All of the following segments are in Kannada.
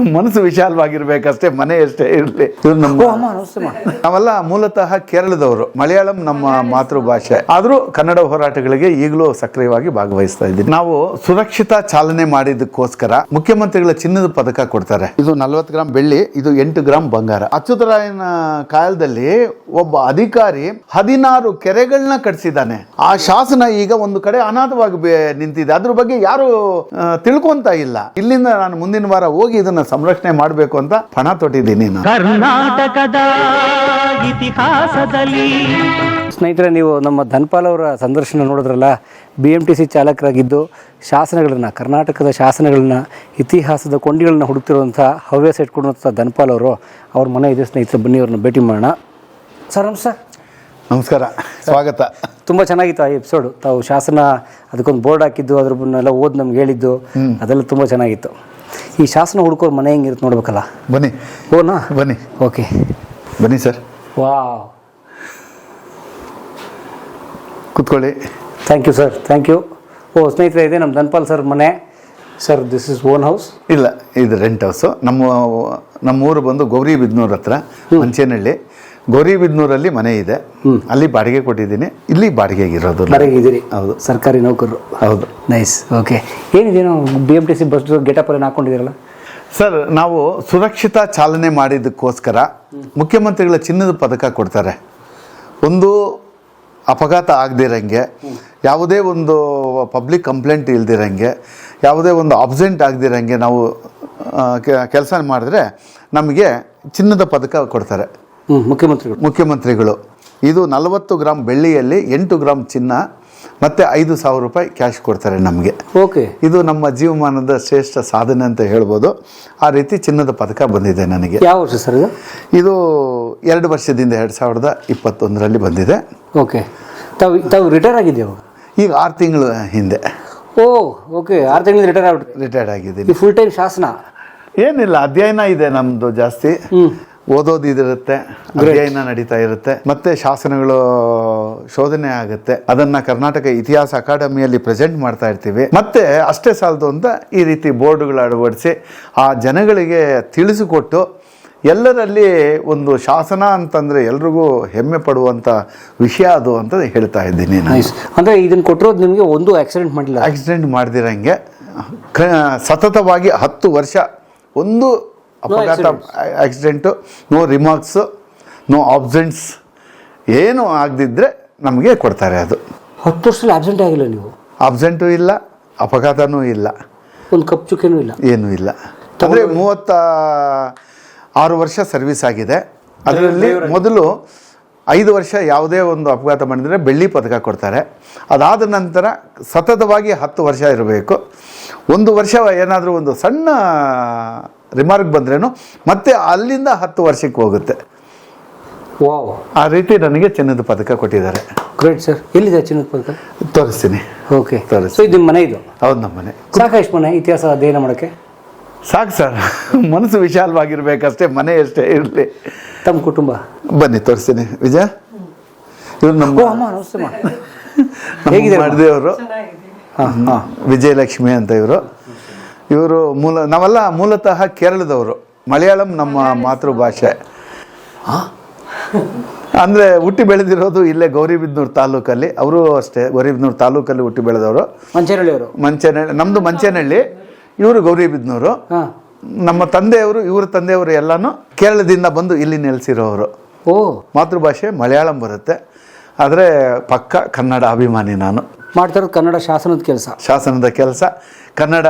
ಮನಸ್ಸು ವಿಶಾಲವಾಗಿರ್ಬೇಕಷ್ಟೇ ಮನೆ ಅಷ್ಟೇ ಇರಲಿ. ನಾವೆಲ್ಲ ಮೂಲತಃ ಕೇರಳದವರು ಮಲಯಾಳಂ ನಮ್ಮ ಮಾತೃಭಾಷೆ ಆದರೂ ಕನ್ನಡ ಹೋರಾಟಗಳಿಗೆ ಈಗಲೂ ಸಕ್ರಿಯವಾಗಿ ಭಾಗವಹಿಸ್ತಾ ಇದ್ದೀವಿ ನಾವು ಸುರಕ್ಷಿತ ಚಾಲನೆ ಮಾಡಿದ್ದಕ್ಕೋಸ್ಕರ ಮುಖ್ಯಮಂತ್ರಿಗಳ ಚಿನ್ನದ ಪದಕ ಕೊಡ್ತಾರೆ. ಇದು ನಲವತ್ತು ಗ್ರಾಮ್ ಬೆಳ್ಳಿ ಇದು ಎಂಟು ಗ್ರಾಮ್ ಬಂಗಾರ. ಅಚ್ಯುತರಾಯನ ಕಾಲದಲ್ಲಿ ಒಬ್ಬ ಅಧಿಕಾರಿ ಹದಿನಾರು ಕೆರೆಗಳನ್ನ ಕಟ್ಸಿದ್ದಾನೆ. ಆ ಶಾಸನ ಈಗ ಒಂದು ಕಡೆ ಅನಾಥವಾಗಿ ಬೆ- ನಿಂತಿದೆ. ಅದ್ರ ಬಗ್ಗೆ ಯಾರು ತಿಳ್ಕೊಂತ ಇಲ್ಲ. ಇಲ್ಲಿಂದ ನಾನು ಮುಂದಿನ ವಾರ ಹೋಗಿ ಇದನ್ನ ಸಂರಕ್ಷಣೆ ಮಾಡಬೇಕು ಅಂತ ಪಣ ತೊಟ್ಟಿದ್ದೀನಿ ನಾನು. ಕರ್ನಾಟಕದ ಇತಿಹಾಸದಲ್ಲಿ. ಸ್ನೇಹಿತರೆ ನೀವು ನಮ್ಮ ಧನ್ಪಾಲ್ ಅವರ ಸಂದರ್ಶನ ನೋಡಿದ್ರಲ್ಲ ಬಿ ಎಂ ಟಿ ಸಿ ಚಾಲಕರಾಗಿದ್ದು ಶಾಸನಗಳನ್ನು ಕರ್ನಾಟಕದ ಶಾಸನಗಳನ್ನ ಇತಿಹಾಸದ ಕೊಂಡಿಗಳನ್ನ ಹುಡುಕ್ತಿರುವಂಥ ಹವ್ಯಾಸ ಇಟ್ಕೊಂಡಿರುವಂಥ ಧನ್ಪಾಲ್ ಅವರು ಅವ್ರ ಮನೆ ಇದೆ ಸ್ನೇಹಿತರು ಬನ್ನಿ ಅವ್ರನ್ನ ಭೇಟಿ ಮಾಡೋಣ. ಸರ್ ನಮಸ್ತೆ. ನಮಸ್ಕಾರ ಸ್ವಾಗತ. ತುಂಬ ಚೆನ್ನಾಗಿತ್ತು ಆ ಎಪಿಸೋಡ್ ತಾವು ಶಾಸನ ಅದಕ್ಕೊಂದು ಬೋರ್ಡ್ ಹಾಕಿದ್ದು ಅದ್ರ ಬನ್ನೆಲ್ಲ ಓದಿ ನಮ್ಗೆ ಹೇಳಿದ್ದು ಅದೆಲ್ಲ ತುಂಬ ಚೆನ್ನಾಗಿತ್ತು. ಈ ಶಾಸನ ಹುಡುಕೋರ್ ಮನೆ ಹೆಂಗಿರುತ್ತೆ ನೋಡ್ಬೇಕಲ್ಲ? ಬನ್ನಿ. ಓನಾ ಬನ್ನಿ. ಓಕೆ. ಬನ್ನಿ ಸರ್. ವಾ ಕೂತ್ಕೊಳ್ಳಿ. Thank you sir thank you. ಓ ಸ್ನೇಹಿತರೆ ಇದೆ ನಮ್ಮ ಧನ್ಪಾಲ್ ಸರ್ ಮನೆ. Sir this is own house ಇಲ್ಲ ಇದು ರೆಂಟ್ ಹೌಸು ನಮ್ಮ ನಮ್ಮ ಊರು ಬಂದು ಗೌರಿಬಿದ್ನೂರ್ ಹತ್ರ ಮಂಚೇನಹಳ್ಳಿ ಗೌರಿಬಿದ್ನೂರಲ್ಲಿ ಮನೆ ಇದೆ. ಅಲ್ಲಿ ಬಾಡಿಗೆ ಕೊಟ್ಟಿದ್ದೀನಿ. ಇಲ್ಲಿ ಬಾಡಿಗೆ ಇರೋದು ಇದ್ದೀರಿ ಹೌದು. ಸರ್ಕಾರಿ ನೌಕರರು. ಹೌದು. Nice okay ಏನಿದೇನೋ B M T C bus getup ಅಲ್ಲಿ ಹಾಕೊಂಡಿದ್ದೀರಲ್ಲ? ಸರ್ ನಾವು ಸುರಕ್ಷಿತ ಚಾಲನೆ ಮಾಡಿದ್ದಕ್ಕೋಸ್ಕರ ಮುಖ್ಯಮಂತ್ರಿಗಳ ಚಿನ್ನದ ಪದಕ ಕೊಡ್ತಾರೆ. ಒಂದು ಅಪಘಾತ ಆಗದಿರಂಗೆ ಯಾವುದೇ ಒಂದು ಪಬ್ಲಿಕ್ ಕಂಪ್ಲೇಂಟ್ ಇಲ್ದಿರಂಗೆ ಯಾವುದೇ ಒಂದು ಅಬ್ಸೆಂಟ್ ಆಗದಿರಂಗೆ ನಾವು ಕೆಲಸ ಮಾಡಿದ್ರೆ ನಮಗೆ ಚಿನ್ನದ ಪದಕ ಕೊಡ್ತಾರೆ. ಮುಖ್ಯಮಂತ್ರಿಗಳು. ಮುಖ್ಯಮಂತ್ರಿಗಳು. ಇದು ನಲವತ್ತು ಗ್ರಾಮ್ ಬೆಳ್ಳಿಯಲ್ಲಿ ಎಂಟು ಗ್ರಾಮ್ ಚಿನ್ನ ಮತ್ತೆ ಐದು ಸಾವಿರ ರೂಪಾಯಿ ಕ್ಯಾಶ್ ಕೊಡ್ತಾರೆ ನಮಗೆ. ಓಕೆ. ಇದು ನಮ್ಮ ಜೀವಮಾನದ ಶ್ರೇಷ್ಠ ಸಾಧನೆ ಅಂತ ಹೇಳ್ಬೋದು. ಆ ರೀತಿ ಚಿನ್ನದ ಪದಕ ಬಂದಿದೆ ನನಗೆ. ಯಾವ ವರ್ಷ ಸರ್ ಇದು? ಎರಡು ವರ್ಷದಿಂದ ಎರಡು ಸಾವಿರದ ಇಪ್ಪತ್ತೊಂದರಲ್ಲಿ ಬಂದಿದೆ. ಓಕೆ. ತಾವು ತಾವು ರಿಟೈರ್ ಆಗಿದ್ದೀವಿ ಈಗ ಆರು ತಿಂಗಳ ಹಿಂದೆ. Oh okay. ಆರು ತಿಂಗಳು ರಿಟೈರ್ ಆಗಿ ರಿಟೈರ್ಡ್ ಆಗಿದ್ದೀನಿ. ಫುಲ್ ಟೈಮ್ ಶಾಸನ? ಏನಿಲ್ಲ ಅಧ್ಯಯನ ಇದೆ ನಮ್ಮದು ಜಾಸ್ತಿ. ಹ್ಞೂ ಓದೋದು ಇದಿರುತ್ತೆ ಅಧ್ಯಯನ ನಡೀತಾ ಇರುತ್ತೆ ಮತ್ತೆ ಶಾಸನಗಳು ಶೋಧನೆ ಆಗುತ್ತೆ. ಅದನ್ನ ಕರ್ನಾಟಕ ಇತಿಹಾಸ ಅಕಾಡೆಮಿಯಲ್ಲಿ ಪ್ರೆಸೆಂಟ್ ಮಾಡ್ತಾ ಇರ್ತೀವಿ. ಮತ್ತೆ ಅಷ್ಟೇ ಸಾಲದು ಅಂತ ಈ ರೀತಿ ಬೋರ್ಡ್ಗಳು ಅಳವಡಿಸಿ ಆ ಜನಗಳಿಗೆ ತಿಳಿಸಿಕೊಟ್ಟು ಎಲ್ಲರಲ್ಲಿ ಒಂದು ಶಾಸನ ಅಂತಂದ್ರೆ ಎಲ್ರಿಗೂ ಹೆಮ್ಮೆ ಪಡುವಂತ ವಿಷಯ ಅದು ಅಂತ ಹೇಳ್ತಾ ಇದ್ದೀನಿ ಅಂದರೆ ಇದನ್ನು ಕೊಟ್ಟಿರೋದು ನಿಮಗೆ ಒಂದು ಆಕ್ಸಿಡೆಂಟ್ ಮಾಡಲಿಲ್ಲ? ಆಕ್ಸಿಡೆಂಟ್ ಮಾಡ್ದಿರಂಗೆ. ಸತತವಾಗಿ ಹತ್ತು ವರ್ಷ ಒಂದು ಅಪಘಾತ accident no remarks no absents ಏನು ಆಗದಿದ್ದರೆ ನಮಗೆ ಕೊಡ್ತಾರೆ ಅದು. ಹತ್ತು ವರ್ಷದಲ್ಲಿ ಆಬ್ಸೆಂಟ್ ಆಗಿಲ್ಲ ನೀವು? ಆಬ್ಸೆಂಟು ಇಲ್ಲ ಅಪಘಾತನೂ ಇಲ್ಲ. ಒಂದು ಕಪ್ ಚುಕ್ಕೆನೂ ಇಲ್ಲ? ಏನೂ ಇಲ್ಲ. ಅಂದರೆ ಮೂವತ್ತ ಆರು ವರ್ಷ ಸರ್ವಿಸ್ ಆಗಿದೆ. ಅದರಲ್ಲಿ ಮೊದಲು ಐದು ವರ್ಷ ಯಾವುದೇ ಒಂದು ಅಪಘಾತ ಮಾಡಿದರೆ ಬೆಳ್ಳಿ ಪದಕ ಕೊಡ್ತಾರೆ. ಅದಾದ ನಂತರ ಸತತವಾಗಿ ಹತ್ತು ವರ್ಷ ಇರಬೇಕು. ಒಂದು ವರ್ಷ ಏನಾದರೂ ಒಂದು ಸಣ್ಣ ರಿಮಾರ್ಕ್ ಬಂದ್ರೇನು ಮತ್ತೆ ಅಲ್ಲಿಂದ ಹತ್ತು ವರ್ಷಕ್ಕೆ ಹೋಗುತ್ತೆ. ವಾವ್. ಆ ರೀತಿ ನನಗೆ ಚಿನ್ನದ ಪದಕ ಕೊಟ್ಟಿದ್ದಾರೆ. ಗ್ರೇಟ್ ಸರ್ ಎಲ್ಲಿದೆ ಚಿನ್ನದ ಪದಕ? ತೋರಿಸ್ತೀನಿ. ಓಕೆ ತೋರಿಸಿ. ಇದು ನಿಮ್ಮ ಮನೆ ಇದು? ಹೌದು ನಮ್ಮ ಮನೆ. ಸಾಕಷ್ಟು ಮನೆ ಇತಿಹಾಸ ಅಧ್ಯಯನ ಮಾಡೋಕ್ಕೆ? ಸಾಕು ಸರ್. ಮನಸ್ಸು ವಿಶಾಲವಾಗಿರ್ಬೇಕಷ್ಟೇ ಮನೆ ಅಷ್ಟೇ ಇರಲಿ. ತಮ್ಮ ಕುಟುಂಬ? ಬನ್ನಿ ತೋರಿಸ್ತೀನಿ. ವಿಜಯ? ಇವ್ರು ನಮ್ಮ ಮಾಡಿದೆಯವರು ಹಾಂ ಹಾಂ ವಿಜಯಲಕ್ಷ್ಮಿ ಅಂತ ಇವರು. ಇವರು ಮೂಲ ನಾವೆಲ್ಲ ಮೂಲತಃ ಕೇರಳದವರು. ಮಲಯಾಳಂ ನಮ್ಮ ಮಾತೃಭಾಷೆ. ಅಂದರೆ ಹುಟ್ಟಿ ಬೆಳೆದಿರೋದು ಇಲ್ಲೇ ಗೌರಿಬಿದ್ನೂರು ತಾಲೂಕಲ್ಲಿ. ಅವರು ಅಷ್ಟೇ ಗೌರಿಬಿದ್ನೂರು ತಾಲೂಕಲ್ಲಿ ಹುಟ್ಟಿ ಬೆಳೆದವರು. ಮಂಚೇನಹಳ್ಳಿಯವರು ಮಂಚೇನಹಳ್ಳಿ ನಮ್ಮದು ಮಂಚೇನಹಳ್ಳಿ ಇವರು ಗೌರಿಬಿದನೂರು ಹಾಂ. ನಮ್ಮ ತಂದೆಯವರು ಇವ್ರ ತಂದೆಯವರು ಎಲ್ಲಾನು ಕೇರಳದಿಂದ ಬಂದು ಇಲ್ಲಿ ನೆಲೆಸಿರೋರು ಓ. ಮಾತೃಭಾಷೆ ಮಲಯಾಳಂ ಬರುತ್ತೆ. ಆದರೆ ಪಕ್ಕ ಕನ್ನಡ ಅಭಿಮಾನಿ ನಾನು. ಮಾಡ್ತಿರೋದು ಕನ್ನಡ ಶಾಸನದ ಕೆಲಸ. ಶಾಸನದ ಕೆಲಸ. ಕನ್ನಡ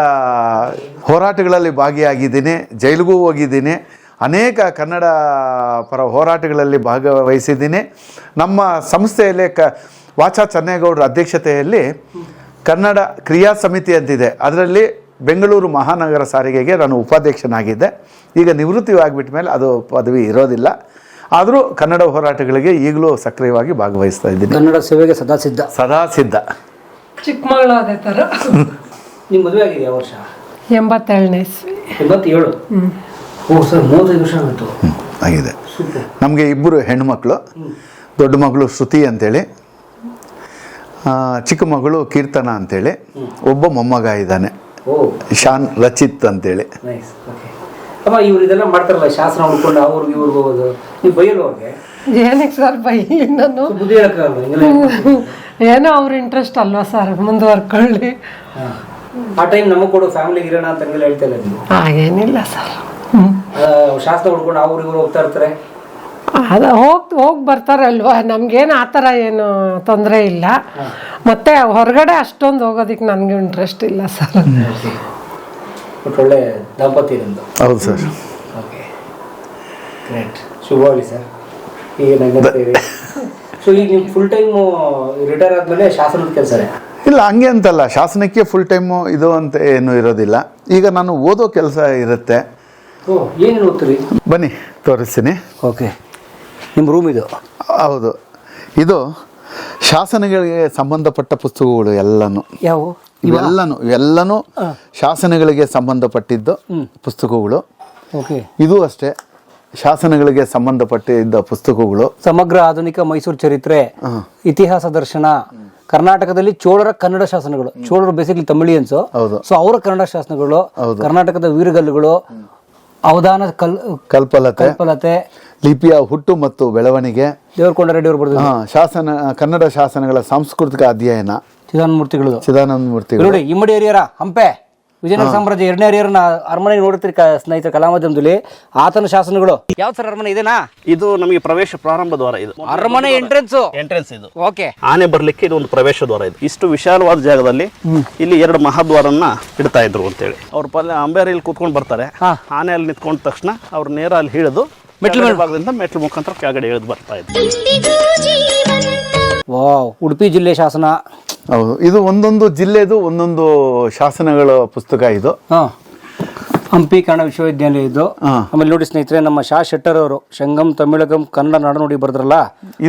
ಹೋರಾಟಗಳಲ್ಲಿ ಭಾಗಿಯಾಗಿದ್ದೀನಿ ಜೈಲಿಗೂ ಹೋಗಿದ್ದೀನಿ. ಅನೇಕ ಕನ್ನಡ ಪರ ಹೋರಾಟಗಳಲ್ಲಿ ಭಾಗವಹಿಸಿದ್ದೀನಿ. ನಮ್ಮ ಸಂಸ್ಥೆಯಲ್ಲಿ ಕ ವಾಚಾ ಚನ್ನೇಗೌಡರ ಅಧ್ಯಕ್ಷತೆಯಲ್ಲಿ ಕನ್ನಡ ಕ್ರಿಯಾ ಸಮಿತಿ ಅಂತಿದೆ. ಅದರಲ್ಲಿ ಬೆಂಗಳೂರು ಮಹಾನಗರ ಸಾರಿಗೆಗೆ ನಾನು ಉಪಾಧ್ಯಕ್ಷನಾಗಿದ್ದೆ. ಈಗ ನಿವೃತ್ತಿ ಆಗಿಬಿಟ್ಟ ಮೇಲೆ ಅದು ಪದವಿ ಇರೋದಿಲ್ಲ. ಆದರೂ ಕನ್ನಡ ಹೋರಾಟಗಳಿಗೆ ಈಗಲೂ ಸಕ್ರಿಯವಾಗಿ ಭಾಗವಹಿಸ್ತಾ ಇದ್ದೀನಿ. ಕನ್ನಡ ಸೇವೆಗೆ ಸದಾ ಸಿದ್ಧ. ಸದಾ ಸಿದ್ಧ. ಚಿಕ್ಕಮಗಳೂ ಅದೇ ಥರ ನಿಮ್ಮ ಮದುವೆ ಆಗಿದೆ ಯಾವ ವರ್ಷ? ಎಂಬತ್ತೇಳನೇ ಎಂಬತ್ತೇಳು? ಓ ಸರ್ ಮೂವತ್ತೈದು ವರ್ಷ ಆಯಿತು ಆಗಿದೆ. ನಮಗೆ ಇಬ್ಬರು ಹೆಣ್ಮಕ್ಳು. ದೊಡ್ಡ ಮಗಳು ಶ್ರುತಿ ಅಂತೇಳಿ. ಆ, ಚಿಕ್ಕ ಮಗಳು ಕೀರ್ತನ ಅಂತೇಳಿ. ಒಬ್ಬ ಮೊಮ್ಮಗ ಇದ್ದಾನೆ. ಶಾನ್ ರಚಿತ್ ಅಂತೇಳಿ. ನೈಸ್ ಓಕೆ ಅಮ್ಮ ಇವ್ರು ಇದೆಲ್ಲ ಮಾಡ್ತಾರಲ್ಲ ಶಾಸನ ಹುಡ್ಕೊಂಡು ಅವ್ರಿಗೆ ಇವ್ರಿಗೆ ಹೋಗೋದು. ನೀವು ಬೈಯಲ್ಲ ಅವ್ರಿಗೆ? ಏನಕ್ಕೆ ಸರ್ ಬೈಲಿ ನಾನು ಬುದ್ಧಿ ಏನೋ ಅವ್ರ ಇಂಟ್ರೆಸ್ಟ್ ಅಲ್ವಾ ಸರ್ ಮುಂದುವರ್ಕೊಳ್ಳಿ. ಆ ಟೈಮ್ ನಮಗೆ ಕೊಡೋ ಫ್ಯಾಮಿಲಿಗೆ ಇರೋಣ ಅಂತ ಹೇಳ್ತಾ ಇಲ್ಲ ನೀವು? ಹಾಗೇನಿಲ್ಲ ಸರ್ ಆ, ಶಾಸನ ಹುಡ್ಕೊಂಡು ಅವ್ರು ಇವ್ರು ಹೋಗ್ತಾ ಇರ್ತಾರೆ. ಅದ ಹೋಗ್ ಹೋಗಿ ಬರ್ತಾರಲ್ವಾ? ನಮ್ಗೇನು ಆ ಥರ ಏನು ತೊಂದರೆ ಇಲ್ಲ. ಮತ್ತೆ ಹೊರಗಡೆ ಅಷ್ಟೊಂದು ಹೋಗೋದಕ್ಕೆ ನನಗೆ ಇಂಟ್ರೆಸ್ಟ್ ಇಲ್ಲ ಸರ್. ಬಟ್ ಒಳ್ಳೆ ದಂಪತಿ ನಿಮ್ಮದು ಹೌದು ಸರ್. ಓಕೆ ಗ್ರೇಟ್ ಶುಭವಾಗಲಿ ಸರ್. ಈಗ ನಂಗೆ ಸೊ ಈಗ ನೀವು ಫುಲ್ ಟೈಮು ರಿಟೈರ್ ಆದಮೇಲೆ ಶಾಸನದ ಕೆಲಸನೇ? ಇಲ್ಲ ಹಂಗೆ ಅಂತಲ್ಲ. ಶಾಸನಕ್ಕೆ ಫುಲ್ ಟೈಮು ಇದು ಅಂತ ಏನು ಇರೋದಿಲ್ಲ. ಈಗ ನಾನು ಓದೋ ಕೆಲಸ ಇರುತ್ತೆ. ಓ ಏನೇನು ಓದ್ತೀರಿ? ಬನ್ನಿ ತೋರಿಸ್ತೀನಿ. ಓಕೆ ನಿಮ್ಮ ರೂಮ್ ಇದು? ಹೌದು. ಇದು ಶಾಸನಗಳಿಗೆ ಸಂಬಂಧಪಟ್ಟ ಪುಸ್ತಕಗಳು ಎಲ್ಲನೂ. ಯಾವ? ಇವೆಲ್ಲನೂ ಇವೆಲ್ಲನೂ ಶಾಸನಗಳಿಗೆ ಸಂಬಂಧಪಟ್ಟಿದ್ದು ಪುಸ್ತಕಗಳು. ಓಕೆ. ಇದು ಅಷ್ಟೇ ಶಾಸನಗಳಿಗೆ ಸಂಬಂಧಪಟ್ಟಿದ್ದ ಪುಸ್ತಕಗಳು. ಸಮಗ್ರ ಆಧುನಿಕ ಮೈಸೂರು ಚರಿತ್ರೆ ಇತಿಹಾಸ ದರ್ಶನ ಕರ್ನಾಟಕದಲ್ಲಿ ಚೋಳರ ಕನ್ನಡ ಶಾಸನಗಳು. ಚೋಳರು ಬೇಸಿಕಲಿ ತಮಿಳಿಯನ್ಸು. ಹೌದು. ಸೊ ಅವರ ಕನ್ನಡ ಶಾಸನಗಳು ಕರ್ನಾಟಕದ ವೀರಗಲ್ಲುಗಳು ಅವಧಾನ ಕಲ್ ಕಲ್ಪಲತೆ ಕಲ್ಪಲತೆ. ಲಿಪಿಯ ಹುಟ್ಟು ಮತ್ತು ಬೆಳವಣಿಗೆ. ದೇವರಕೊಂಡ ರೆಡ್ಡಿ ಅವರು ಬರೆದ ಹಾ, ಶಾಸನ ಕನ್ನಡ ಶಾಸನಗಳ ಸಾಂಸ್ಕೃತಿಕ ಅಧ್ಯಯನ. ಚಿದಾನಮೂರ್ತಿಗಳು ಚಿದಾನಂದ ಮೂರ್ತಿಗಳು. ನೋಡಿ ಇಮ್ಮಡಿ ಹರಿಯರ ಹಂಪೆ. ವಿಜಯನಗರ ಸಾಮ್ರಾಜ್ಯ ಎರಡನೇ ಹರಿಯರನ್ನ ಅರಮನೆ ನೋಡುತ್ತೀರಿ ಸ್ನೇಹಿತ ಕಲಾಮಧ್ಯಮದಲ್ಲಿ. ಆತನ ಶಾಸನಗಳು. ಯಾವ ಸರ್ ಅರಮನೆ ಇದೆನಾ? ಇದು ನಮಗೆ ಪ್ರವೇಶ ಪ್ರಾರಂಭ ದ್ವಾರ ಇದು. ಅರಮನೆ ಎಂಟ್ರೆನ್ಸ್? ಎಂಟ್ರೆನ್ಸ್ ಇದು. ಓಕೆ. ಆನೆ ಬರ್ಲಿಕ್ಕೆ ಇದು ಒಂದು ಪ್ರವೇಶ ದ್ವಾರ ಇದು. ಇಷ್ಟು ವಿಶಾಲವಾದ ಜಾಗದಲ್ಲಿ ಇಲ್ಲಿ ಎರಡು ಮಹಾದ್ವಾರನ್ನ ಇಡ್ತಾ ಇದ್ರು ಅಂತೇಳಿ. ಅವ್ರ ಪಲ್ಲೆ ಅಂಬೇರಿಯಲ್ಲಿ ಕೂತ್ಕೊಂಡು ಬರ್ತಾರೆ. ಆನೆ ಅಲ್ಲಿ ನಿಂತ್ಕೊಂಡ ತಕ್ಷಣ ಅವ್ರು ನೇರ ಅಲ್ಲಿ ಹಿಡಿದು ಮೆಟ್ಲು ಭಾಗದಿಂದ ಮೆಟ್ಲು ಮುಖಾಂತರ ಕೆಳಗಡೆ ಇಳಿದು ಬರ್ತಾ ಇದ್ರು. ವಾವ್ ಉಡುಪಿ ಜಿಲ್ಲೆ ಶಾಸನ. ಹೌದು ಇದು ಒಂದೊಂದು ಜಿಲ್ಲೆದು ಒಂದೊಂದು ಶಾಸನಗಳ ಪುಸ್ತಕ ಇದು. ಹಾ ಹಂಪಿ ಕನ್ನಡ ವಿಶ್ವವಿದ್ಯಾಲಯ ಇದು. ಆಮೇಲೆ ನೋಡಿ ಸ್ನೇಹಿತರೆ ನಮ್ಮ ಶಾ ಶೆಟ್ಟರ್ ಅವರು ಶಂಗಂ ತಮಿಳಗಂ ಕನ್ನಡ ನಾಡನುಡಿ ಬರೆದ್ರಲ್ಲ?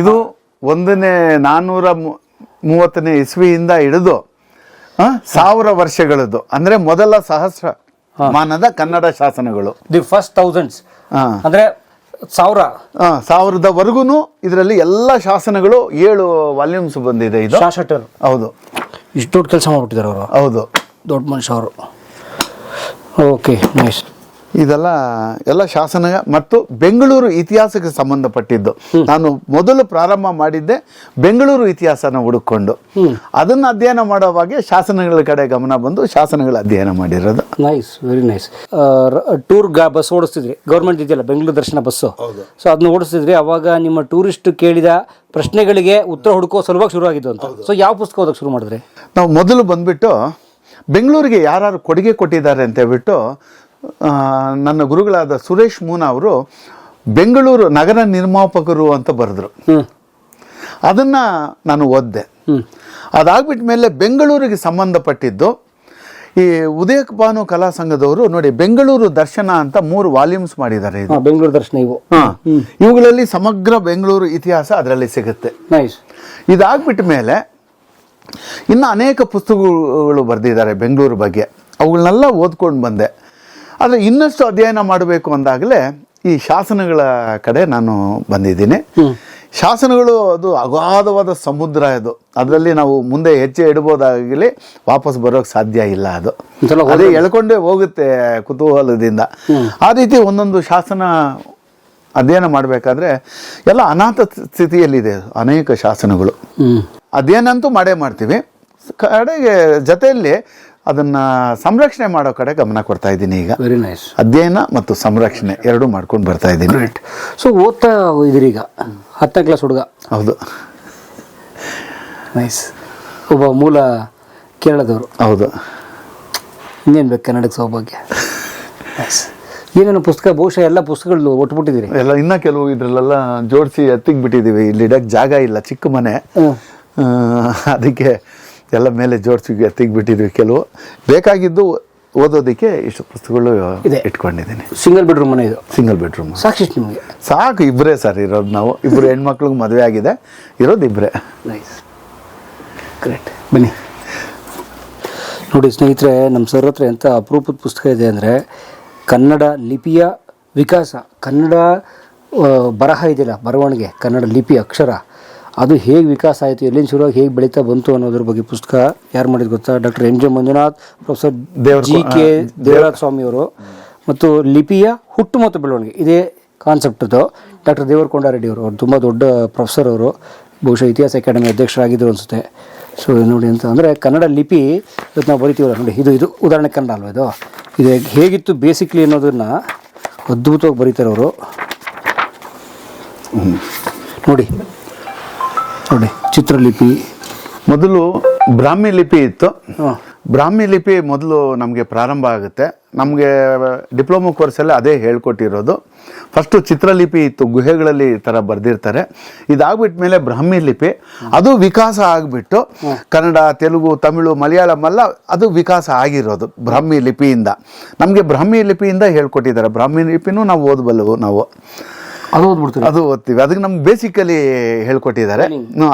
ಇದು ಒಂದನೇ ನಾನ್ನೂರ ಮೂವತ್ತನೇ ಇಸ್ವಿಯಿಂದ ಹಿಡಿದು ಸಾವಿರ ವರ್ಷಗಳದ್ದು. ಅಂದ್ರೆ ಮೊದಲ ಸಹಸ್ರ ಮಾನದ ಕನ್ನಡ ಶಾಸನಗಳು. ದಿ ಫಸ್ಟ್ ಥೌಸಂಡ್ಸ್ ಆ, ಅಂದ್ರೆ ಸಾವಿರ. ಸಾವಿರದವರೆಗೂ ಇದರಲ್ಲಿ ಎಲ್ಲ ಶಾಸನಗಳು ಏಳು ವಾಲ್ಯೂಮ್ಸ್ ಬಂದಿದೆ ಇದು. ಶಾ ಶೆಟ್ಟರ್ ಹೌದು. ಇಷ್ಟು ದೊಡ್ಡ ಕೆಲಸ ಮಾಡ್ಬಿಟ್ಟಿದ್ದಾರೆ ಅವರು. ಹೌದು. ದೊಡ್ಡ ಮನುಷ್ಯ ಅವರು. ಓಕೆ ನೈಸ್ ಇದೆಲ್ಲ ಎಲ್ಲ ಶಾಸನ ಮತ್ತು ಬೆಂಗಳೂರು ಇತಿಹಾಸಕ್ಕೆ ಸಂಬಂಧಪಟ್ಟಿದ್ದು. ನಾನು ಮೊದಲು ಪ್ರಾರಂಭ ಮಾಡಿದ್ದೆ ಬೆಂಗಳೂರು ಇತಿಹಾಸನ ಹುಡುಕೊಂಡು. ಅದನ್ನ ಅಧ್ಯಯನ ಮಾಡೋವಾಗೆ ಶಾಸನಗಳ ಕಡೆ ಗಮನ ಬಂದು ಶಾಸನಗಳ ಅಧ್ಯಯನ ಮಾಡಿರೋದು. ನೈಸ್ ವೆರಿ ನೈಸ್ ಟೂರ್ ಗಾ ಬಸ್ ಓಡಿಸ್ತಿದ್ರಿ. ಗೌರ್ಮೆಂಟ್ ಇದೆಯಲ್ಲ ಬೆಂಗಳೂರು ದರ್ಶನ ಬಸ್ಸು ಸೊ ಅದನ್ನ ಓಡಿಸ್ತಿದ್ರಿ. ಅವಾಗ ನಿಮ್ಮ ಟೂರಿಸ್ಟ್ ಕೇಳಿದ ಪ್ರಶ್ನೆಗಳಿಗೆ ಉತ್ತರ ಹುಡುಕೋ ಸಲುವಾಗಿ ಶುರು ಆಗಿದ್ದು ಅಂತ ಸೊ ಯಾವ ಪುಸ್ತಕ ಓದಕ್ಕೆ ಶುರು ಮಾಡಿದ್ರಿ? ನಾವು ಮೊದಲು ಬಂದ್ಬಿಟ್ಟು ಬೆಂಗಳೂರಿಗೆ ಯಾರು ಕೊಡುಗೆ ಕೊಟ್ಟಿದ್ದಾರೆ ಅಂತ ಹೇಳ್ಬಿಟ್ಟು ನನ್ನ ಗುರುಗಳಾದ ಸುರೇಶ್ ಮೂನ ಅವರು ಬೆಂಗಳೂರು ನಗರ ನಿರ್ಮಾಪಕರು ಅಂತ ಬರೆದ್ರು. ಅದನ್ನ ನಾನು ಓದ್ದೆ. ಅದಾಗ್ಬಿಟ್ಟ ಮೇಲೆ ಬೆಂಗಳೂರಿಗೆ ಸಂಬಂಧಪಟ್ಟಿದ್ದು ಈ ಉದಯ ಭಾನು ಕಲಾ ಸಂಘದವರು ನೋಡಿ ಬೆಂಗಳೂರು ದರ್ಶನ ಅಂತ ಮೂರು ವಾಲ್ಯೂಮ್ಸ್ ಮಾಡಿದ್ದಾರೆ ಇದು. ಬೆಂಗಳೂರು ದರ್ಶನ ಇವು. ಇವುಗಳಲ್ಲಿ ಸಮಗ್ರ ಬೆಂಗಳೂರು ಇತಿಹಾಸ ಅದರಲ್ಲಿ ಸಿಗುತ್ತೆ. ಇದಾಗ್ಬಿಟ್ಟ ಮೇಲೆ ಇನ್ನು ಅನೇಕ ಪುಸ್ತಕಗಳು ಬರೆದಿದ್ದಾರೆ ಬೆಂಗಳೂರು ಬಗ್ಗೆ. ಅವುಗಳನ್ನೆಲ್ಲ ಓದ್ಕೊಂಡು ಬಂದೆ. ಆದರೆ ಇನ್ನಷ್ಟು ಅಧ್ಯಯನ ಮಾಡಬೇಕು ಅಂದಾಗಲೇ ಈ ಶಾಸನಗಳ ಕಡೆ ನಾನು ಬಂದಿದ್ದೀನಿ. ಶಾಸನಗಳು ಅದು ಅಗಾಧವಾದ ಸಮುದ್ರ ಅದು ಅದರಲ್ಲಿ ನಾವು ಮುಂದೆ ಹೆಜ್ಜೆ ಇಡ್ಬೋದಾಗಲಿ ವಾಪಸ್ ಬರೋಕೆ ಸಾಧ್ಯ ಇಲ್ಲ ಅದು. ಅದೇ ಎಳ್ಕೊಂಡೇ ಹೋಗುತ್ತೆ ಕುತೂಹಲದಿಂದ. ಆ ರೀತಿ ಒಂದೊಂದು ಶಾಸನ ಅಧ್ಯಯನ ಮಾಡಬೇಕಾದ್ರೆ ಎಲ್ಲ ಅನಾಥ ಸ್ಥಿತಿಯಲ್ಲಿದೆ ಅನೇಕ ಶಾಸನಗಳು. ಅಧ್ಯಯನ ಅಂತೂ ಮಾಡೇ ಮಾಡ್ತೀವಿ. ಕಡೆಗೆ ಜೊತೆಯಲ್ಲಿ ಅದನ್ನ ಸಂರಕ್ಷಣೆ ಮಾಡೋ ಕಡೆ ಗಮನ ಕೊಡ್ತಾ ಇದ್ದೀನಿ ಈಗ. ವೆರಿ ನೈಸ್ ಅಧ್ಯಯನ ಮತ್ತು ಸಂರಕ್ಷಣೆ ಎರಡೂ ಮಾಡ್ಕೊಂಡು ಬರ್ತಾ ಇದ್ದೀನಿ. ರೈಟ್ ಸೊ ಓದ್ತಾ ಈಗ ಹತ್ತನೇ ಕ್ಲಾಸ್ ಹುಡುಗ. ಹೌದು. ನೈಸ್ ಒಬ್ಬ ಮೂಲ ಕೇರಳದವರು. ಹೌದು. ಇನ್ನೇನು ಬೇಕು ಕನ್ನಡಕ್ಕೆ ಸೌಭಾಗ್ಯ? ನೈಸ್ ಏನೇನು ಪುಸ್ತಕ ಬಹುಶಃ ಎಲ್ಲ ಪುಸ್ತಕಗಳು ಒಟ್ಬಿಟ್ಟಿದ್ದೀರಿ? ಎಲ್ಲ ಇನ್ನ ಕೆಲವು ಇದ್ರಲ್ಲೆಲ್ಲ ಜೋಡಿಸಿ ಎತ್ತಿಗೆ ಬಿಟ್ಟಿದ್ದೀವಿ ಇಲ್ಲಿ ಇಡಕ್ಕೆ ಜಾಗ ಇಲ್ಲ ಚಿಕ್ಕ ಮನೆ. ಅದಕ್ಕೆ ಎಲ್ಲ ಮೇಲೆ ಜೋಡಿಸಿ ಎತ್ತಿಗೆ ಬಿಟ್ಟಿದ್ವಿ ಕೆಲವು. ಬೇಕಾಗಿದ್ದು ಓದೋದಕ್ಕೆ ಇಷ್ಟು ಪುಸ್ತಕಗಳು ಇದೆ. ಇಟ್ಕೊಂಡಿದ್ದೀನಿ. ಸಿಂಗಲ್ ಬೆಡ್ರೂಮ್ ಮನೆ ಇದು. ಸಿಂಗಲ್ ಬೆಡ್ರೂಮ್ ಸಾಕ್ಷಿಷ್ಟು ನಿಮಗೆ? ಸಾಕು ಇಬ್ಬರೇ ಸರ್ ಇರೋದು ನಾವು. ಇಬ್ಬರು ಹೆಣ್ಮಕ್ಳಿಗೆ ಮದುವೆ ಆಗಿದೆ. ಇರೋದು ಇಬ್ಬರೇ ನೈಸ್ ಕರೆಕ್ಟ್ ಬನ್ನಿ. ನೋಡಿ ಸ್ನೇಹಿತರೆ ನಮ್ಮ ಸರ್ ಹತ್ರ ಎಂಥ ಅಪರೂಪದ ಪುಸ್ತಕ ಇದೆ ಅಂದರೆ ಕನ್ನಡ ಲಿಪಿಯ ವಿಕಾಸ. ಕನ್ನಡ ಬರಹ ಇದೆಯಲ್ಲ ಬರವಣಿಗೆ ಕನ್ನಡ ಲಿಪಿ ಅಕ್ಷರ. ಅದು ಹೇಗೆ ವಿಕಾಸ ಆಯಿತು ಎಲ್ಲಿಂದ ಶುರುವಾಗಿ ಹೇಗೆ ಬೆಳೀತಾ ಬಂತು ಅನ್ನೋದ್ರ ಬಗ್ಗೆ ಪುಸ್ತಕ ಯಾರು ಮಾಡಿದ್ ಗೊತ್ತಾ? Doctor N J Manjunath professor ದೇವ್ರ- ಜಿ ಕೆ ದೇವರಾಜ ಸ್ವಾಮಿ ಅವರು ಮತ್ತು ಲಿಪಿಯ ಹುಟ್ಟು ಮತ್ತು ಬೆಳವಣಿಗೆ ಇದೇ ಕಾನ್ಸೆಪ್ಟದ್ದು ಡಾಕ್ಟರ್ ದೇವರಕೊಂಡ ರೆಡ್ಡಿ ಅವರು ಅವ್ರು ತುಂಬ ದೊಡ್ಡ ಪ್ರೊಫೆಸರ್ ಅವರು. ಬಹುಶಃ ಇತಿಹಾಸ ಅಕಾಡೆಮಿ ಅಧ್ಯಕ್ಷರಾಗಿದ್ದರು ಅನಿಸುತ್ತೆ. ಸೊ ನೋಡಿ ಅಂತ ಅಂದರೆ ಕನ್ನಡ ಲಿಪಿ ಇವತ್ತು ನಾವು ಬರಿತೀವಲ್ಲ ನೋಡಿ ಇದು ಇದು ಉದಾಹರಣೆ ಕನ್ನಡ ಅಲ್ವ ಇದು? ಇದು ಹೇಗಿತ್ತು ಬೇಸಿಕ್ಲಿ ಅನ್ನೋದನ್ನು ಅದ್ಭುತವಾಗಿ ಬರೀತಾರೆ ಅವರು. ನೋಡಿ. ನೋಡಿ ಚಿತ್ರಲಿಪಿ. ಮೊದಲು ಬ್ರಾಹ್ಮಿ ಲಿಪಿ ಇತ್ತು. ಬ್ರಾಹ್ಮಿ ಲಿಪಿ ಮೊದಲು ನಮಗೆ ಪ್ರಾರಂಭ ಆಗುತ್ತೆ. ನಮಗೆ ಡಿಪ್ಲೊಮೊ ಕೋರ್ಸಲ್ಲಿ ಅದೇ ಹೇಳ್ಕೊಟ್ಟಿರೋದು. ಫಸ್ಟು ಚಿತ್ರಲಿಪಿ ಇತ್ತು ಗುಹೆಗಳಲ್ಲಿ ಈ ಥರ ಬರೆದಿರ್ತಾರೆ. ಇದಾಗ್ಬಿಟ್ಮೇಲೆ ಬ್ರಾಹ್ಮಿ ಲಿಪಿ ಅದು ವಿಕಾಸ ಆಗಿಬಿಟ್ಟು ಕನ್ನಡ ತೆಲುಗು ತಮಿಳು ಮಲಯಾಳಂ ಎಲ್ಲ ಅದು ವಿಕಾಸ ಆಗಿರೋದು ಬ್ರಾಹ್ಮಿ ಲಿಪಿಯಿಂದ. ನಮಗೆ ಬ್ರಾಹ್ಮಿ ಲಿಪಿಯಿಂದ ಹೇಳ್ಕೊಟ್ಟಿದ್ದಾರೆ. ಬ್ರಾಹ್ಮಿ ಲಿಪಿನೂ ನಾವು ಓದಬಲ್ಲವು ನಾವು. ಅದು ಓದ್ಬಿಡ್ತೀವಿ ಅದು ಓದ್ತೀವಿ. ಅದಕ್ಕೆ ನಮ್ಗೆ ಬೇಸಿಕಲಿ ಹೇಳ್ಕೊಟ್ಟಿದ್ದಾರೆ.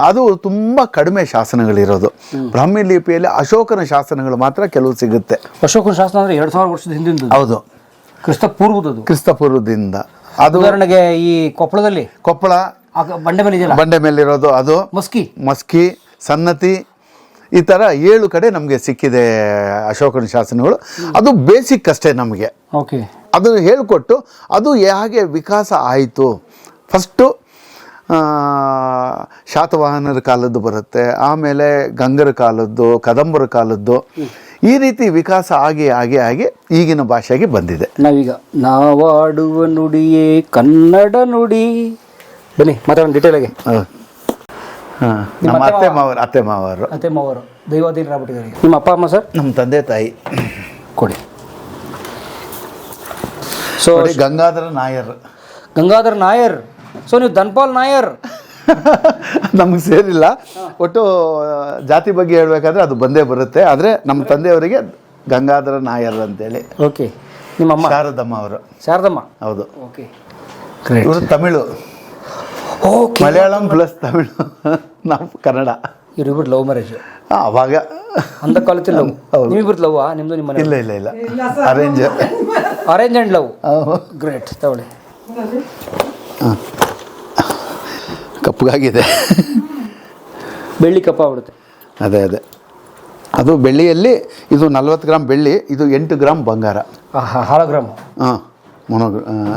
ಅದು ತುಂಬ ಕಡಿಮೆ ಶಾಸನಗಳಿರೋದು. ಬ್ರಾಹ್ಮಿ ಲಿಪಿಯಲ್ಲಿ ಅಶೋಕನ ಶಾಸನಗಳು ಮಾತ್ರ ಕೆಲವು ಸಿಗುತ್ತೆ. ಅಶೋಕನ ಶಾಸನ ಅಂದರೆ ಎರಡು ಸಾವಿರ ವರ್ಷದ ಹಿಂದಿನ ಹೌದು. ಕ್ರಿಸ್ತ ಪೂರ್ವದದು ಕ್ರಿಸ್ತ ಪೂರ್ವದಿಂದ. ಅದು ಉದಾಹರಣೆಗೆ ಈ ಕೊಪ್ಪಳದಲ್ಲಿ? ಕೊಪ್ಪಳ ಬಂಡೆ ಮೇಲೆ ಇದೆಯಲ್ಲ? ಬಂಡೆ ಮೇಲಿರೋದು ಅದು. ಮಸ್ಕಿ? ಮಸ್ಕಿ ಸನ್ನತಿ ಈ ಥರ ಏಳು ಕಡೆ ನಮಗೆ ಸಿಕ್ಕಿದೆ ಅಶೋಕನ ಶಾಸನಗಳು. ಅದು ಬೇಸಿಕ್ ಅಷ್ಟೇ ನಮಗೆ. ಓಕೆ ಅದು ಹೇಳಿಕೊಟ್ಟು ಅದು ಹೇಗೆ ವಿಕಾಸ ಆಯಿತು. ಫಸ್ಟು ಶಾತವಾಹನರ ಕಾಲದ್ದು ಬರುತ್ತೆ ಆಮೇಲೆ ಗಂಗರ ಕಾಲದ್ದು ಕದಂಬರ ಕಾಲದ್ದು ಈ ರೀತಿ ವಿಕಾಸ ಆಗಿ ಆಗಿ ಆಗಿ ಈಗಿನ ಭಾಷೆಗೆ ಬಂದಿದೆ. ನಾವೀಗ ನಾವಾಡುವ ನುಡಿಯೇ ಕನ್ನಡ ನುಡಿ. ಬನ್ನಿ ಮಾತಾಡೋಣ ಡಿಟೇಲ್ ಆಗಿ. ನಮ್ಮ ಅತ್ತೆ ಮಾವರು ಅತ್ತೆ ಮಾವರು. ಅತ್ತೆ ಮಾವರು ದೈವಾಧೀನರಾಗ್ಬಿಟ್ಟಿದ್ದಾರೆ. ನಿಮ್ಮ ಅಪ್ಪ ಅಮ್ಮ ಸರ್? ನಮ್ಮ ತಂದೆ ತಾಯಿ ಕೊಡಿ ಸೊ ಗಂಗಾಧರ ನಾಯರ್. ಗಂಗಾಧರ ನಾಯರ್. ಸೊ ನೀವು ಧನ್ಪಾಲ್ ನಾಯರ್. ನಮಗೆ ಸೇರಿಲ್ಲ. ಒಟ್ಟು ಜಾತಿ ಬಗ್ಗೆ ಹೇಳಬೇಕಾದ್ರೆ ಅದು ಬಂದೇ ಬರುತ್ತೆ. ಆದರೆ ನಮ್ಮ ತಂದೆಯವರಿಗೆ ಗಂಗಾಧರ ನಾಯರ್ ಅಂತೇಳಿ. ಓಕೆ ನಿಮ್ಮ ಅಮ್ಮ ಶಾರದಮ್ಮ ಅವರು. ಶಾರದಮ್ಮ? ಹೌದು. ಓಕೆ ಇವರು ತಮಿಳು. ಮಲಯಾಳಂ ಪ್ಲಸ್ ತಮಿಳು. ನಾವು ಕನ್ನಡ. ಇವರಿಬ್ರು ಲವ್ ಮ್ಯಾರೇಜ್. ಅವಾಗ ಅಂದ ಕಾಲದಲ್ಲಿ ಲವ್ ಬರ್ತ ಲವ್ ನಿಮ್ಮದು ನಿಮ್ಮ ಮನೆ ಇಲ್ಲ ಇಲ್ಲ ಇಲ್ಲ. Arrange arrange and love great ತಗೊಳ್ಳಿ. ಕಪ್ಪಗಾಗಿದೆ. ಬೆಳ್ಳಿ ಕಪ್ಪ ಆಗ್ಬಿಡುತ್ತೆ. ಅದೇ ಅದೇ. ಅದು ಬೆಳ್ಳಿಯಲ್ಲಿ ಇದು ನಲ್ವತ್ತು ಗ್ರಾಮ್ ಬೆಳ್ಳಿ ಇದು ಎಂಟು ಗ್ರಾಮ್ ಬಂಗಾರ. ಹಾಲೋಗ್ರಾಮ್. ಹಾಂ ಮೊನೋ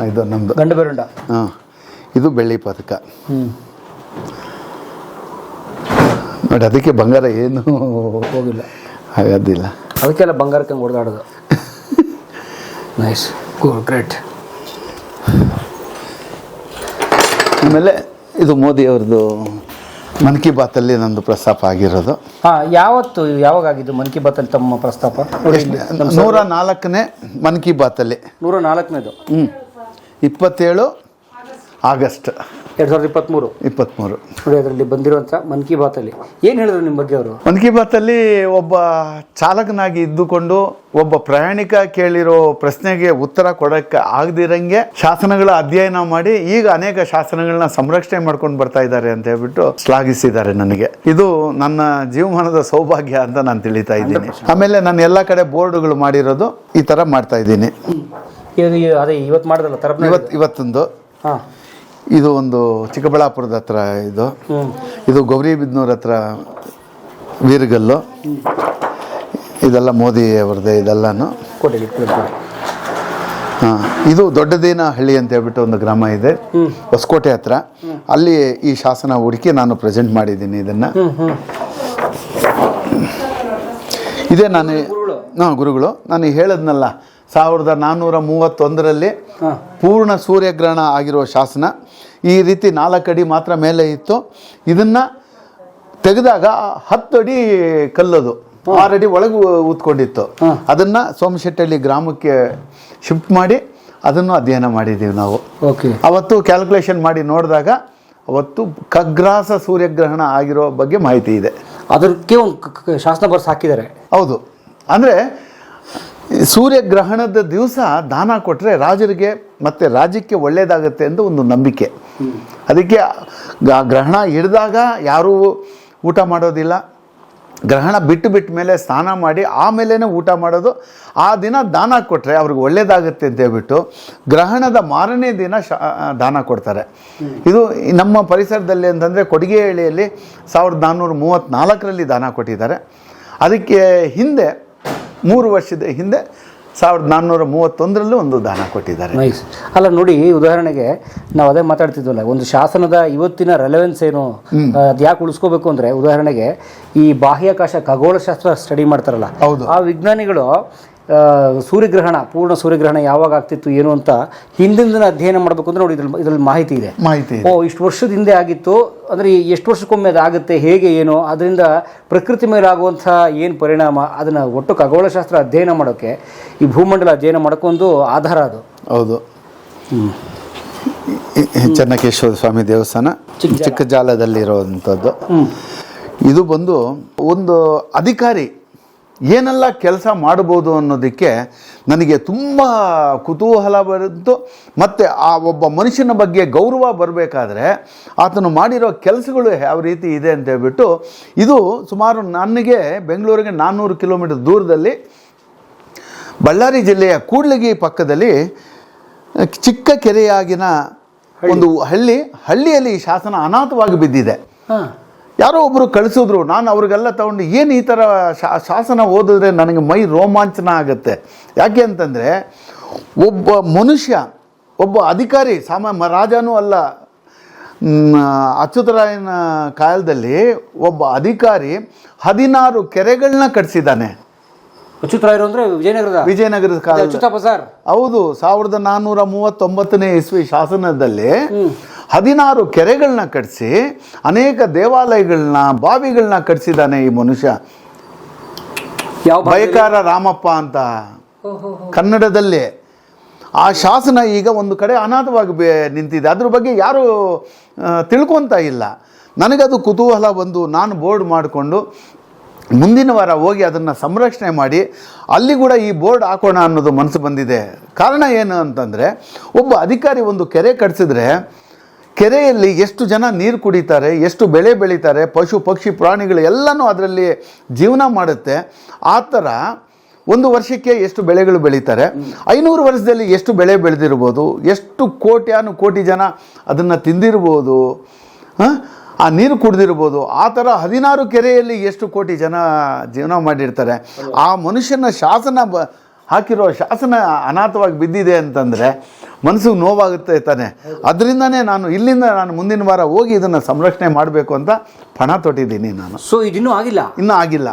ಇದು ನಮ್ಮದು ಗಂಡು ಬೆರುಂಡ ಹಾಂ. ಇದು ಬೆಳ್ಳಿ ಪದಕ. ಹ್ಞೂ ನೋಡಿ ಅದಕ್ಕೆ ಬಂಗಾರ ಏನು? ಹೋಗಿಲ್ಲ. ಹಾಗಾದಿಲ್ಲ ಅದಕ್ಕೆಲ್ಲ ಬಂಗಾರಕ್ಕೆ ಹಂಗೆ ಹೊಡೆದಾಡೋದು. ನೈಸ್ ಗ್ರೇಟ್ ಆಮೇಲೆ ಇದು ಮೋದಿ ಅವ್ರದ್ದು ಮನ್ ಕಿ ಬಾತಲ್ಲಿ ನಂದು ಪ್ರಸ್ತಾಪ ಆಗಿರೋದು. ಹಾಂ ಯಾವತ್ತು ಯಾವಾಗ ಆಗಿದ್ದು ಮನ್ ಕಿ ಬಾತಲ್ಲಿ ತಮ್ಮ ಪ್ರಸ್ತಾಪ. ನೂರ ನಾಲ್ಕನೇ ಮನ್ ಕಿ ಬಾತಲ್ಲಿ. ನೂರ ನಾಲ್ಕನೇದು. ಹ್ಞೂ ಇಪ್ಪತ್ತೇಳು ಆಗಸ್ಟ್. ಎರಡು ಸಾವಿರದ ಇಪ್ಪತ್ತ್ಮೂರು ಇಪ್ಪತ್ತ್ಮೂರು ನೋಡಿ ಅದರಲ್ಲಿ ಬಂದಿರುವಂಥ ಮನ್ ಕಿ ಬಾತಲ್ಲಿ ಏನು ಹೇಳಿದ್ರು ನಿಮ್ಮ ಬಗ್ಗೆ ಅವರು? ಮನ್ ಕಿ ಬಾತಲ್ಲಿ ಒಬ್ಬ ಚಾಲಕನಾಗಿ ಇದ್ದುಕೊಂಡು ಒಬ್ಬ ಪ್ರಯಾಣಿಕ ಕೇಳಿರೋ ಪ್ರಶ್ನೆಗೆ ಉತ್ತರ ಕೊಡಕ್ಕೆ ಆಗದಿರಂಗೆ ಶಾಸನಗಳ ಅಧ್ಯಯನ ಮಾಡಿ ಈಗ ಅನೇಕ ಶಾಸನಗಳನ್ನ ಸಂರಕ್ಷಣೆ ಮಾಡ್ಕೊಂಡು ಬರ್ತಾ ಇದ್ದಾರೆ ಅಂತ ಹೇಳ್ಬಿಟ್ಟು ಶ್ಲಾಘಿಸಿದ್ದಾರೆ ನನಗೆ. ಇದು ನನ್ನ ಜೀವಮಾನದ ಸೌಭಾಗ್ಯ ಅಂತ ನಾನು ತಿಳಿತಾ ಇದ್ದೀನಿ. ಆಮೇಲೆ ನಾನು ಎಲ್ಲ ಕಡೆ ಬೋರ್ಡ್ಗಳು ಮಾಡಿರೋದು ಈ ಥರ ಮಾಡ್ತಾ ಇದ್ದೀನಿ. ಇವತ್ತು ಮಾಡಿದಲ್ಲ ತರ ಇವತ್ತು ಇವತ್ತೊಂದು. ಹಾಂ. ಇದು ಒಂದು ಚಿಕ್ಕಬಳ್ಳಾಪುರದ ಹತ್ರ ಇದು. ಇದು ಗೌರಿಬಿದ್ನೂರ್ ಹತ್ರ ವೀರಗಲ್ಲು. ಇದೆಲ್ಲ ಮೋದಿ ಅವ್ರದ್ದು ಇದೆಲ್ಲನೂ. ಹಾಂ ಇದು ದೊಡ್ಡದೇನ ಹಳ್ಳಿ ಅಂತ ಹೇಳ್ಬಿಟ್ಟು ಒಂದು ಗ್ರಾಮ ಇದೆ. ಹೊಸಕೋಟೆ ಹತ್ರ. ಅಲ್ಲಿ ಈ ಶಾಸನ ಹುಡುಕಿ ನಾನು ಪ್ರೆಸೆಂಟ್ ಮಾಡಿದ್ದೀನಿ ಇದನ್ನು. ಇದೇ ನಾನು ಹಾಂ ಗುರುಗಳು. ನಾನು ಹೇಳದ್ನಲ್ಲ ಸಾವಿರದ ನಾನ್ನೂರ ಮೂವತ್ತೊಂದರಲ್ಲಿ ಪೂರ್ಣ ಸೂರ್ಯಗ್ರಹಣ ಆಗಿರೋ ಶಾಸನ. ಈ ರೀತಿ ನಾಲ್ಕು ಅಡಿ ಮಾತ್ರ ಮೇಲೆ ಇತ್ತು. ಇದನ್ನು ತೆಗೆದಾಗ ಹತ್ತು ಅಡಿ ಕಲ್ಲದು. ಆರು ಅಡಿ ಒಳಗೆ ಉತ್ಕೊಂಡಿತ್ತು. ಅದನ್ನು ಸೋಮಶೆಟ್ಟಳ್ಳಿ ಗ್ರಾಮಕ್ಕೆ ಶಿಫ್ಟ್ ಮಾಡಿ ಅದನ್ನು ಅಧ್ಯಯನ ಮಾಡಿದ್ದೀವಿ ನಾವು. ಓಕೆ. ಅವತ್ತು ಕ್ಯಾಲ್ಕುಲೇಷನ್ ಮಾಡಿ ನೋಡಿದಾಗ ಅವತ್ತು ಕಗ್ರಾಸ ಸೂರ್ಯಗ್ರಹಣ ಆಗಿರೋ ಬಗ್ಗೆ ಮಾಹಿತಿ ಇದೆ. ಅದಕ್ಕೆ ಒಂದು ಶಾಸನ ಬರ್ಸ್ ಹಾಕಿದ್ದಾರೆ. ಹೌದು. ಅಂದರೆ ಸೂರ್ಯಗ್ರಹಣದ ದಿವಸ ದಾನ ಕೊಟ್ಟರೆ ರಾಜರಿಗೆ ಮತ್ತು ರಾಜ್ಯಕ್ಕೆ ಒಳ್ಳೆಯದಾಗತ್ತೆ ಅಂತ ಒಂದು ನಂಬಿಕೆ. ಅದಕ್ಕೆ ಗ್ರಹಣ ಹಿಡಿದಾಗ ಯಾರೂ ಊಟ ಮಾಡೋದಿಲ್ಲ. ಗ್ರಹಣ ಬಿಟ್ಟು ಬಿಟ್ಟ ಮೇಲೆ ಸ್ನಾನ ಮಾಡಿ ಆಮೇಲೆ ಊಟ ಮಾಡೋದು. ಆ ದಿನ ದಾನ ಕೊಟ್ಟರೆ ಅವ್ರಿಗೆ ಒಳ್ಳೆಯದಾಗುತ್ತೆ ಅಂತ ಹೇಳ್ಬಿಟ್ಟು ಗ್ರಹಣದ ಮಾರನೇ ದಿನ ಶ, ದಾನ ಕೊಡ್ತಾರೆ. ಇದು ನಮ್ಮ ಪರಿಸರದಲ್ಲಿ ಅಂತಂದರೆ ಕೊಡಿಗೆಹಳ್ಳಿಯಲ್ಲಿ ಸಾವಿರದ ನಾನ್ನೂರ ಮೂವತ್ತ್ನಾಲ್ಕರಲ್ಲಿ ದಾನ ಕೊಟ್ಟಿದ್ದಾರೆ. ಅದಕ್ಕೆ ಹಿಂದೆ ಮೂರು ವರ್ಷದ ಹಿಂದೆ ಸಾವಿರದ ನಾನ್ನೂರ ಮೂವತ್ತೊಂದರಲ್ಲೂ ಒಂದು ದಾನ ಕೊಟ್ಟಿದ್ದಾರೆ. ನೈಸ್ ಅಲ್ಲ ನೋಡಿ ಉದಾಹರಣೆಗೆ ನಾವು ಅದೇ ಮಾತಾಡ್ತಿದ್ವಲ್ಲ ಒಂದು ಶಾಸನದ ಇವತ್ತಿನ ರೆಲೆವೆನ್ಸ್ ಏನು ಅದು ಯಾಕೆ ಉಳಿಸ್ಕೋಬೇಕು ಅಂದರೆ ಉದಾಹರಣೆಗೆ ಈ ಬಾಹ್ಯಾಕಾಶ ಖಗೋಳಶಾಸ್ತ್ರ ಸ್ಟಡಿ ಮಾಡ್ತಾರಲ್ಲ ಹೌದು. ಆ ವಿಜ್ಞಾನಿಗಳು ಸೂರ್ಯಗ್ರಹಣ ಪೂರ್ಣ ಸೂರ್ಯಗ್ರಹಣ ಯಾವಾಗ ಆಗ್ತಿತ್ತು ಏನು ಅಂತ ಹಿಂದಿನ ದಿನ ಅಧ್ಯಯನ ಮಾಡಬೇಕು ಅಂದ್ರೆ ನೋಡಿ ಇದ್ರಲ್ಲಿ ಇದ್ರಲ್ಲಿ ಮಾಹಿತಿ ಇದೆ. ಮಾಹಿತಿ ಓ ಇಷ್ಟು ವರ್ಷದ ಹಿಂದೆ ಆಗಿತ್ತು ಅಂದರೆ ಎಷ್ಟು ವರ್ಷಕ್ಕೊಮ್ಮೆ ಅದಾಗುತ್ತೆ ಹೇಗೆ ಏನು ಅದರಿಂದ ಪ್ರಕೃತಿ ಮೇಲೆ ಆಗುವಂಥ ಏನು ಪರಿಣಾಮ ಅದನ್ನು ಒಟ್ಟು ಖಗೋಳಶಾಸ್ತ್ರ ಅಧ್ಯಯನ ಮಾಡೋಕ್ಕೆ ಈ ಭೂಮಂಡಲ ಅಧ್ಯಯನ ಮಾಡೋಕ್ಕೊಂದು ಆಧಾರ ಅದು. ಹೌದು. ಚನ್ನಕೇಶ್ವರ ಸ್ವಾಮಿ ದೇವಸ್ಥಾನ ಚಿಕ್ಕ ಜಾಲದಲ್ಲಿರುವಂಥದ್ದು. ಇದು ಬಂದು ಒಂದು ಅಧಿಕಾರಿ ಏನೆಲ್ಲ ಕೆಲಸ ಮಾಡ್ಬೋದು ಅನ್ನೋದಕ್ಕೆ ನನಗೆ ತುಂಬ ಕುತೂಹಲ ಬಂತು ಮತ್ತು ಆ ಒಬ್ಬ ಮನುಷ್ಯನ ಬಗ್ಗೆ ಗೌರವ ಬರಬೇಕಾದ್ರೆ ಆತನು ಮಾಡಿರೋ ಕೆಲಸಗಳು ಯಾವ ರೀತಿ ಇದೆ ಅಂತ ಹೇಳ್ಬಿಟ್ಟು ಇದು ಸುಮಾರು ನನಗೆ ಬೆಂಗಳೂರಿಗೆ ನಾನ್ನೂರು ಕಿಲೋಮೀಟರ್ ದೂರದಲ್ಲಿ ಬಳ್ಳಾರಿ ಜಿಲ್ಲೆಯ ಕೂಡ್ಲಿಗಿ ಪಕ್ಕದಲ್ಲಿ ಚಿಕ್ಕ ಕೆರೆಯಾಗಿನ ಒಂದು ಹಳ್ಳಿ ಹಳ್ಳಿಯಲ್ಲಿ ಈ ಶಾಸನ ಅನಾಥವಾಗಿ ಬಿದ್ದಿದೆ. ಹಾಂ. ಯಾರೋ ಒಬ್ಬರು ಕಳಿಸಿದ್ರು ನಾನು ಅವ್ರಿಗೆಲ್ಲ ತಗೊಂಡು ಏನು ಈ ಥರ ಶಾಸನ ಓದಿದ್ರೆ ನನಗೆ ಮೈ ರೋಮಾಂಚನ ಆಗುತ್ತೆ? ಯಾಕೆ ಅಂತಂದರೆ ಒಬ್ಬ ಮನುಷ್ಯ ಒಬ್ಬ ಅಧಿಕಾರಿ ಸಾಮಾನ್ಯ ರಾಜನೂ ಅಲ್ಲ ಅಚ್ಯುತರಾಯನ ಕಾಲದಲ್ಲಿ ಒಬ್ಬ ಅಧಿಕಾರಿ ಹದಿನಾರು ಕೆರೆಗಳನ್ನ ಕಟ್ಸಿದ್ದಾನೆ. ಅಚ್ಯುತರಾಯರು ಅಂದರೆ ವಿಜಯನಗರದ ವಿಜಯನಗರದ ಕಾಲ ಹೌದು ಸಾವಿರದ ನಾನ್ನೂರ ಮೂವತ್ತೊಂಬತ್ತನೇ ಇಸ್ವಿ ಶಾಸನದಲ್ಲಿ ಹದಿನಾರು ಕೆರೆಗಳನ್ನ ಕಟ್ಟಿಸಿ ಅನೇಕ ದೇವಾಲಯಗಳನ್ನ ಬಾವಿಗಳನ್ನ ಕಟ್ಟಿಸಿದ್ದಾನೆ ಈ ಮನುಷ್ಯ. ಯಾವ ಭಾಗ- ರಾಮಪ್ಪ ಅಂತ. ಕನ್ನಡದಲ್ಲಿ. ಆ ಶಾಸನ ಈಗ ಒಂದು ಕಡೆ ಅನಾಥವಾಗಿ ಬೆ ನಿಂತಿದೆ. ಅದ್ರ ಬಗ್ಗೆ ಯಾರು ತಿಳ್ಕೊಂತ ತಿಳ್ಕೊತಾ ಇಲ್ಲ. ನನಗದು ಕುತೂಹಲ ಬಂದು ನಾನು ಬೋರ್ಡ್ ಮಾಡಿಕೊಂಡು ಮುಂದಿನ ವಾರ ಹೋಗಿ ಅದನ್ನು ಸಂರಕ್ಷಣೆ ಮಾಡಿ ಅಲ್ಲಿ ಕೂಡ ಈ ಬೋರ್ಡ್ ಹಾಕೋಣ ಅನ್ನೋದು ಮನಸ್ಸು ಬಂದಿದೆ. ಕಾರಣ ಏನು ಅಂತಂದರೆ ಒಬ್ಬ ಅಧಿಕಾರಿ ಒಂದು ಕೆರೆ ಕಟ್ಸಿದ್ರೆ ಕೆರೆಯಲ್ಲಿ ಎಷ್ಟು ಜನ ನೀರು ಕುಡಿತಾರೆ, ಎಷ್ಟು ಬೆಳೆ ಬೆಳೀತಾರೆ, ಪಶು, ಪಕ್ಷಿ, ಪ್ರಾಣಿಗಳು ಎಲ್ಲನೂ ಅದರಲ್ಲಿ ಜೀವನ ಮಾಡುತ್ತೆ. ಆ ಥರ ಒಂದು ವರ್ಷಕ್ಕೆ ಎಷ್ಟು ಬೆಳೆಗಳು ಬೆಳೀತಾರೆ? ಐನೂರು ವರ್ಷದಲ್ಲಿ ಎಷ್ಟು ಬೆಳೆ ಬೆಳೆದಿರ್ಬೋದು? ಎಷ್ಟು ಕೋಟ್ಯಾನು ಕೋಟಿ ಜನ ಅದನ್ನು ತಿಂದಿರ್ಬೋದು? ಆ ನೀರು ಕುಡಿದಿರ್ಬೋದು. ಆ ಥರ ಹದಿನಾರು ಕೆರೆಯಲ್ಲಿ ಎಷ್ಟು ಕೋಟಿ ಜನ ಜೀವನ ಮಾಡಿರ್ತಾರೆ. ಆ ಮನುಷ್ಯನ ಶಾಸನ ಹಾಕಿರೋ ಶಾಸನ ಅನಾಥವಾಗಿ ಬಿದ್ದಿದೆ ಅಂತಂದರೆ ಮನಸ್ಸಿಗೆ ನೋವಾಗುತ್ತೆ ತಾನೆ. ಅದರಿಂದನೇ ನಾನು ಇಲ್ಲಿಂದ ನಾನು ಮುಂದಿನ ವಾರ ಹೋಗಿ ಇದನ್ನು ಸಂರಕ್ಷಣೆ ಮಾಡಬೇಕು ಅಂತ ಪಣ ತೊಟ್ಟಿದ್ದೀನಿ ನಾನು. ಸೊ ಇದಿನ್ನೂ ಆಗಿಲ್ಲ? ಇನ್ನೂ ಆಗಿಲ್ಲ.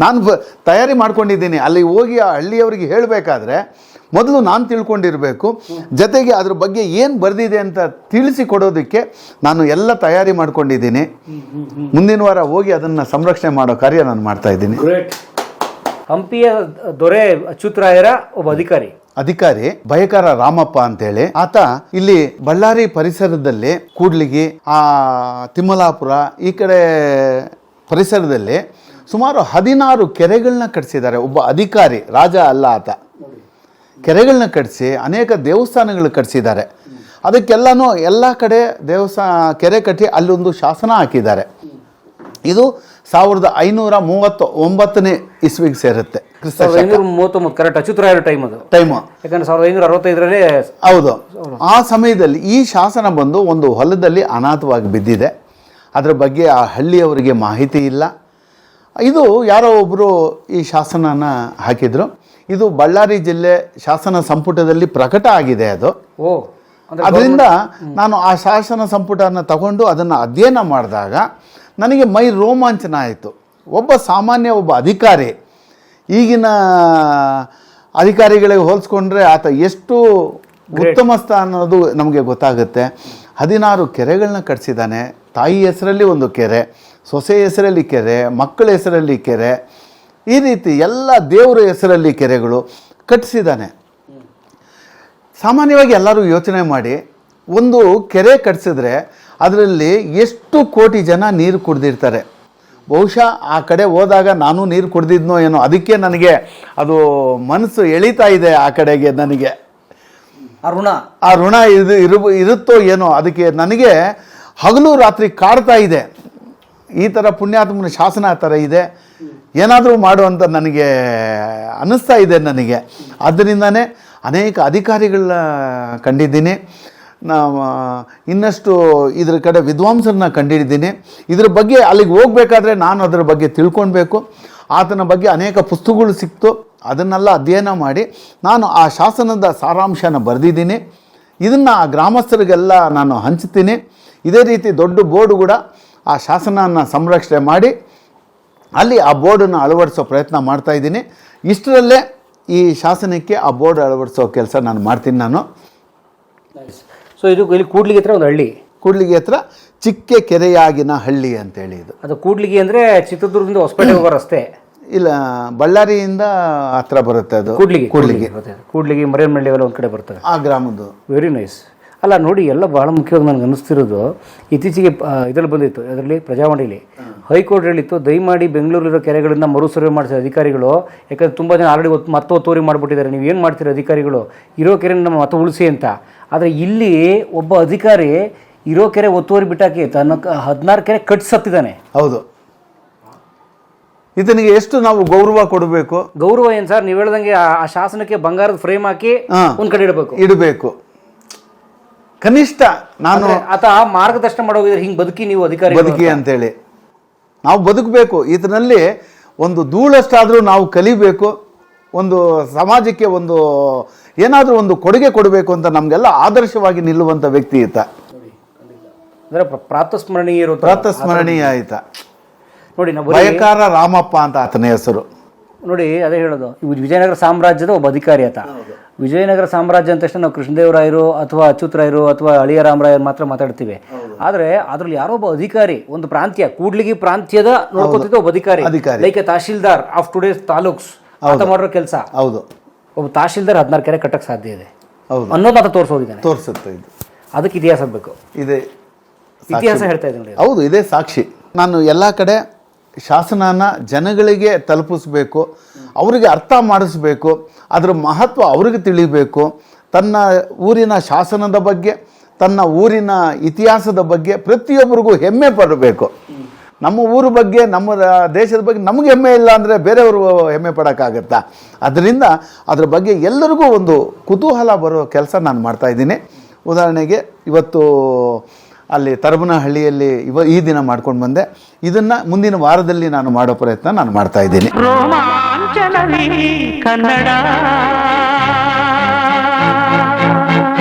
ನಾನು ಬ ತಯಾರಿ ಮಾಡ್ಕೊಂಡಿದ್ದೀನಿ. ಅಲ್ಲಿ ಹೋಗಿ ಆ ಹಳ್ಳಿಯವರಿಗೆ ಹೇಳಬೇಕಾದ್ರೆ ಮೊದಲು ನಾನು ತಿಳ್ಕೊಂಡಿರಬೇಕು. ಜೊತೆಗೆ ಅದ್ರ ಬಗ್ಗೆ ಏನು ಬರೆದಿದೆ ಅಂತ ತಿಳಿಸಿ ಕೊಡೋದಕ್ಕೆ ನಾನು ಎಲ್ಲ ತಯಾರಿ ಮಾಡ್ಕೊಂಡಿದ್ದೀನಿ. ಮುಂದಿನ ವಾರ ಹೋಗಿ ಅದನ್ನು ಸಂರಕ್ಷಣೆ ಮಾಡೋ ಕಾರ್ಯ ನಾನು ಮಾಡ್ತಾ ಇದ್ದೀನಿ. ಹಂಪಿಯ ದೊರೆ ಅಚ್ಯುತರಾಯರ ಒಬ್ಬ ಅಧಿಕಾರಿ. ಅಧಿಕಾರಿ ಭಯಕರ ರಾಮಪ್ಪ ಅಂತೇಳಿ, ಆತ ಇಲ್ಲಿ ಬಳ್ಳಾರಿ ಪರಿಸರದಲ್ಲಿ ಕೂಡ್ಲಿಗಿ, ಆ ತಿಮ್ಮಲಾಪುರ ಈ ಕಡೆ ಪರಿಸರದಲ್ಲಿ ಸುಮಾರು ಹದಿನಾರು ಕೆರೆಗಳನ್ನ ಕಟ್ಟಿಸಿದ್ದಾರೆ ಒಬ್ಬ ಅಧಿಕಾರಿ, ರಾಜ ಅಲ್ಲ ಆತ. ಕೆರೆಗಳನ್ನ ಕಟ್ಟಿಸಿ ಅನೇಕ ದೇವಸ್ಥಾನಗಳು ಕಟ್ಟಿಸಿದ್ದಾರೆ ಅದಕ್ಕೆಲ್ಲನೂ ಎಲ್ಲ ಕಡೆ ದೇವಸ್ಥಾನ ಕೆರೆ ಕಟ್ಟಿ ಅಲ್ಲೊಂದು ಶಾಸನ ಹಾಕಿದ್ದಾರೆ. ಇದು ಸಾವಿರದ ಐನೂರ ಮೂವತ್ತ ಒಂಬತ್ತನೇ ಇಸ್ವಿಗೆ ಸೇರುತ್ತೆ ಕ್ರಿಸ್ತ ಸಾವಿರದ ಐನೂರ ಮೂವತ್ತೊಂಬತ್ತು ಕರೆಕ್ಟ್ ಅಚ್ಯುತರಾಯರ ಟೈಮ್ ಅದು. ಟೈಮು ಯಾಕಂದ್ರೆ ಸಾವಿರದ ಐನೂರ ಅರವತ್ತೈದರಲ್ಲಿ ಹೌದು. ಆ ಸಮಯದಲ್ಲಿ ಈ ಶಾಸನ ಬಂದು ಒಂದು ಹೊಲದಲ್ಲಿ ಅನಾಥವಾಗಿ ಬಿದ್ದಿದೆ. ಅದರ ಬಗ್ಗೆ ಆ ಹಳ್ಳಿಯವರಿಗೆ ಮಾಹಿತಿ ಇಲ್ಲ. ಇದು ಯಾರೋ ಒಬ್ಬರು ಈ ಶಾಸನನ ಹಾಕಿದರು. ಇದು ಬಳ್ಳಾರಿ ಜಿಲ್ಲೆ ಶಾಸನ ಸಂಪುಟದಲ್ಲಿ ಪ್ರಕಟ ಆಗಿದೆ ಅದು. ಓ ಅದರಿಂದ ನಾನು ಆ ಶಾಸನ ಸಂಪುಟನ ತಗೊಂಡು ಅದನ್ನು ಅಧ್ಯಯನ ಮಾಡಿದಾಗ ನನಗೆ ಮೈ ರೋಮಾಂಚನ ಆಯಿತು ಒಬ್ಬ ಸಾಮಾನ್ಯ ಒಬ್ಬ ಅಧಿಕಾರಿ. ಈಗಿನ ಅಧಿಕಾರಿಗಳಿಗೆ ಹೋಲಿಸ್ಕೊಂಡ್ರೆ ಆತ ಎಷ್ಟು ಉತ್ತಮ ಸ್ಥಾನ ಅನ್ನೋದು ನಮಗೆ ಗೊತ್ತಾಗುತ್ತೆ. ಹದಿನಾರು ಕೆರೆಗಳನ್ನ ಕಟ್ಟಿಸಿದ್ದಾನೆ ತಾಯಿ ಹೆಸರಲ್ಲಿ ಒಂದು ಕೆರೆ ಸೊಸೆ ಹೆಸರಲ್ಲಿ ಕೆರೆ ಮಕ್ಕಳ ಹೆಸರಲ್ಲಿ ಕೆರೆ. ಈ ರೀತಿ ಎಲ್ಲ ದೇವರ ಹೆಸರಲ್ಲಿ ಕೆರೆಗಳು ಕಟ್ಟಿಸಿದ್ದಾನೆ ಸಾಮಾನ್ಯವಾಗಿ ಎಲ್ಲರೂ ಯೋಚನೆ ಮಾಡಿ ಒಂದು ಕೆರೆ ಕಟ್ಸಿದ್ರೆ ಅದರಲ್ಲಿ ಎಷ್ಟು ಕೋಟಿ ಜನ ನೀರು ಕುಡ್ದಿರ್ತಾರೆ? ಬಹುಶಃ ಆ ಕಡೆ ಹೋದಾಗ ನಾನು ನೀರು ಕುಡ್ದಿದ್ನೋ ಏನೋ ಅದಕ್ಕೆ ನನಗೆ ಅದು ಮನಸ್ಸು ಎಳಿತಾ ಇದೆ ಆ ಕಡೆಗೆ ನನಗೆ. ಆ ಋಣ. ಆ ಋಣ ಇದು ಇರು ಇರುತ್ತೋ ಏನೋ ಅದಕ್ಕೆ ನನಗೆ ಹಗಲು ರಾತ್ರಿ ಕಾಡ್ತಾ ಇದೆ. ಈ ಥರ ಪುಣ್ಯಾತ್ಮನ ಶಾಸನ ಆ ಥರ ಇದೆ. ಏನಾದರೂ ಮಾಡುವಂತ ನನಗೆ ಅನ್ನಿಸ್ತಾ ಇದೆ ನನಗೆ. ಆದ್ದರಿಂದನೇ ಅನೇಕ ಅಧಿಕಾರಿಗಳನ್ನ ಕಂಡಿದ್ದೀನಿ. ನಾವು ಇನ್ನಷ್ಟು ಇದ್ರ ಕಡೆ ವಿದ್ವಾಂಸರನ್ನ ಕಂಡಿದ್ದೀನಿ ಇದ್ರ ಬಗ್ಗೆ ಅಲ್ಲಿಗೆ ಹೋಗಬೇಕಾದ್ರೆ ನಾನು ಅದರ ಬಗ್ಗೆ ತಿಳ್ಕೊಳ್ಬೇಕು ಆತನ ಬಗ್ಗೆ ಅನೇಕ ಪುಸ್ತಕಗಳು ಸಿಕ್ತು. ಅದನ್ನೆಲ್ಲ ಅಧ್ಯಯನ ಮಾಡಿ ನಾನು ಆ ಶಾಸನದ ಸಾರಾಂಶನ ಬರೆದಿದ್ದೀನಿ. ಇದನ್ನು ಆ ಗ್ರಾಮಸ್ಥರಿಗೆಲ್ಲ ನಾನು ಹಂಚ್ತೀನಿ. ಇದೇ ರೀತಿ ದೊಡ್ಡ ಬೋರ್ಡು ಕೂಡ ಆ ಶಾಸನನ ಸಂರಕ್ಷಣೆ ಮಾಡಿ ಅಲ್ಲಿ ಆ ಬೋರ್ಡನ್ನು ಅಳವಡಿಸೋ ಪ್ರಯತ್ನ ಮಾಡ್ತಾಯಿದ್ದೀನಿ ಇಷ್ಟರಲ್ಲೇ ಈ ಶಾಸನಕ್ಕೆ ಆ ಬೋರ್ಡ್ ಅಳವಡಿಸೋ ಕೆಲಸ ನಾನು ಮಾಡ್ತೀನಿ ನಾನು. ಸೊ ಇದು ಇಲ್ಲಿ ಕೂಡ್ಲಿಗೆ ಹತ್ರ ಒಂದು ಹಳ್ಳಿ. ಕೂಡ್ಲಿಗೆ ಹತ್ರ ಚಿಕ್ಕೆ ಕೆರೆಯಾಗಿನ ಹಳ್ಳಿ ಅಂತೇಳಿ ಇದು. ಅದು ಕೂಡ್ಲಿಗೆ ಅಂದರೆ ಚಿತ್ರದುರ್ಗದಿಂದ ಹೊಸಪೇಟೆ ಹೋಗೋ ರಸ್ತೆ. ಇಲ್ಲ ಬಳ್ಳಾರಿಯಿಂದ ಹತ್ರ ಬರುತ್ತೆ ಅದು. ಕೂಡ್ಲಿಗೆ ಕೂಡ್ಲಿಗೆ. ಕೂಡ್ಲಿಗೆ ಕೂಡ್ಲಿಗಿ ಮರಿಯಮ್ಮಳ್ಳಿ ಅವೆಲ್ಲ ಒಂದು ಕಡೆ ಬರ್ತದೆ. ಆ ಗ್ರಾಮದ್ದು. ವೆರಿ ನೈಸ್ ಅಲ್ಲ ನೋಡಿ ಎಲ್ಲ ಭಾಳ ಮುಖ್ಯವಾಗಿ ನನಗೆ ಅನಿಸ್ತಿರೋದು ಇತ್ತೀಚೆಗೆ ಇದರಲ್ಲಿ ಬಂದಿತ್ತು ಅದರಲ್ಲಿ ಪ್ರಜಾವಾಣಿಲಿ ಹೈಕೋರ್ಟ್ ಹೇಳಿತ್ತು ದಯಮಾಡಿ ಬೆಂಗಳೂರಿರೋ ಕೆರೆಗಳಿಂದ ಮರು ಸರ್ವೆ ಮಾಡಿಸಿದ ಅಧಿಕಾರಿಗಳು ಯಾಕಂದ್ರೆ ತುಂಬ ಜನ ಆಲ್ರೆಡಿ ಮತ್ತೆ ಒತ್ತುವರಿ ಮಾಡಿಬಿಟ್ಟಿದ್ದಾರೆ. ನೀವು ಏನು ಮಾಡ್ತೀರಿ ಅಧಿಕಾರಿಗಳು? ಇರೋ ಕೆರೆ ನಮ್ಮ ಮತ್ತೆ ಉಳಿಸಿ ಅಂತ. ಆದರೆ ಇಲ್ಲಿ ಒಬ್ಬ ಅಧಿಕಾರಿ ಇರೋ ಕೆರೆ ಒತ್ತುವರಿ ಬಿಟ್ಟಾಕಿ ತನ್ನ ಹದಿನಾರು ಕೆರೆ ಕಟ್ಸತ್ತಿದ್ದಾನೆ. ಹೌದು. ಇದನಿಗೆ ಎಷ್ಟು ನಾವು ಗೌರವ ಕೊಡಬೇಕು? ಗೌರವ ಏನು ಸರ್? ನೀವು ಹೇಳ್ದಂಗೆ ಆ ಆ ಶಾಸನಕ್ಕೆ ಬಂಗಾರದ ಫ್ರೇಮ್ ಹಾಕಿ. ಒಂದು ಕಡೆ ಇಡಬೇಕು. ಇಡಬೇಕು. ಕನಿಷ್ಠ ನಾನು ಆತ ಮಾರ್ಗದರ್ಶನ ಮಾಡೋಗಿದ್ರೆ ಹಿಂಗೆ ಬದುಕಿ ನೀವು ಅಧಿಕಾರಿ ಬದುಕಿ ಅಂತೇಳಿ. ನಾವು ಬದುಕಬೇಕು. ಇದರಲ್ಲಿ ಒಂದು ಧೂಳಷ್ಟಾದರೂ ನಾವು ಕಲಿಬೇಕು. ಒಂದು ಸಮಾಜಕ್ಕೆ ಒಂದು ಏನಾದರೂ ಒಂದು ಕೊಡುಗೆ ಕೊಡಬೇಕು ಅಂತ ನಮಗೆಲ್ಲ ಆದರ್ಶವಾಗಿ ನಿಲ್ಲುವಂಥ ವ್ಯಕ್ತಿ ಈತ. ಅಂದರೆ ಪ್ರ- ಪ್ರಾತಸ್ಮರಣೀಯ ಇರೋ ಪ್ರಾತಸ್ಮರಣೀಯ ಆಯ್ತ ನೋಡಿ ನಾವು ಬರೀ- ಭಯಕಾರ ರಾಮಪ್ಪ ಅಂತ ಆತನ ಹೆಸರು. ನೋಡಿ ಅದೇ ಹೇಳೋದು. ಇವು ವಿಜಯನಗರ ಸಾಮ್ರಾಜ್ಯದ ಒಬ್ಬ ಅಧಿಕಾರಿ ಆತ. ವಿಜಯನಗರ ಸಾಮ್ರಾಜ್ಯ ಅಂತ ತಕ್ಷಣ ನಾವು ಕೃಷ್ಣದೇವರಾಯರು ಅಥವಾ ಅಚ್ಯುತರಾಯರು ಅಥವಾ ಅಳಿಯ ರಾಮರಾಯರು ಮಾತ್ರ ಮಾತಾಡ್ತೀವಿ. ಆದರೆ ಅದರಲ್ಲಿ ಯಾರೋ ಒಬ್ಬ ಅಧಿಕಾರಿ ಒಂದು ಪ್ರಾಂತ್ಯ ಕೂಡ್ಲಿಗಿ ಪ್ರಾಂತ್ಯದ ನೋಡ್ಕೊತಿದ್ದ ಒಬ್ಬ ಅಧಿಕಾರಿ. ಅಧಿಕಾರಿ. Like tahsildar of today's taluks. ಅಂತ ಮಾಡಿರೋ ಕೆಲಸ. ಹೌದು. ಒಬ್ಬ ತಹಶೀಲ್ದಾರ್ ಹದಿನಾರು ಕೆರೆ ಕಟ್ಟಕ್ಕೆ ಸಾಧ್ಯ ಇದೆ. ಹೌದು. ಅನ್ನೋದು ಅಂತ ತೋರಿಸೋದಿದ್ದಾನೆ ತೋರಿಸುತ್ತೆ ಇದು. ಅದಕ್ಕೆ ಇತಿಹಾಸ ಬೇಕು. ಇದೆ ಇತಿಹಾಸ ಹೇಳ್ತಾ ಇದ್ದೀನಿ ನೋಡಿ ಹೌದು ಇದೇ ಸಾಕ್ಷಿ. ನಾನು ಎಲ್ಲ ಕಡೆ ಶಾಸನನ ಜನಗಳಿಗೆ ತಲುಪಿಸ್ಬೇಕು ಅವರಿಗೆ ಅರ್ಥ ಮಾಡಿಸ್ಬೇಕು ಅದರ ಮಹತ್ವ ಅವ್ರಿಗೆ ತಿಳಿಬೇಕು. ತನ್ನ ಊರಿನ ಶಾಸನದ ಬಗ್ಗೆ ತನ್ನ ಊರಿನ ಇತಿಹಾಸದ ಬಗ್ಗೆ ಪ್ರತಿಯೊಬ್ಬರಿಗೂ ಹೆಮ್ಮೆ ಪಡಬೇಕು. ನಮ್ಮ ಊರ ಬಗ್ಗೆ, ನಮ್ಮ ದೇಶದ ಬಗ್ಗೆ ನಮಗೆ ಹೆಮ್ಮೆ ಇಲ್ಲ ಅಂದರೆ ಬೇರೆಯವರು ಹೆಮ್ಮೆ ಪಡೋಕ್ಕಾಗತ್ತಾ? ಅದರಿಂದ ಅದ್ರ ಬಗ್ಗೆ ಎಲ್ಲರಿಗೂ ಒಂದು ಕುತೂಹಲ ಬರೋ ಕೆಲಸ ನಾನು ಮಾಡ್ತಾ ಇದ್ದೀನಿ. ಉದಾಹರಣೆಗೆ ಇವತ್ತು ಅಲ್ಲಿ ತರಬನಹಳ್ಳಿಯಲ್ಲಿ ಇವ, ಈ ದಿನ ಮಾಡ್ಕೊಂಡು ಬಂದೆ. ಇದನ್ನು ಮುಂದಿನ ವಾರದಲ್ಲಿ ನಾನು ಮಾಡೋ ಪ್ರಯತ್ನ ನಾನು ಮಾಡ್ತಾ ಇದ್ದೀನಿ.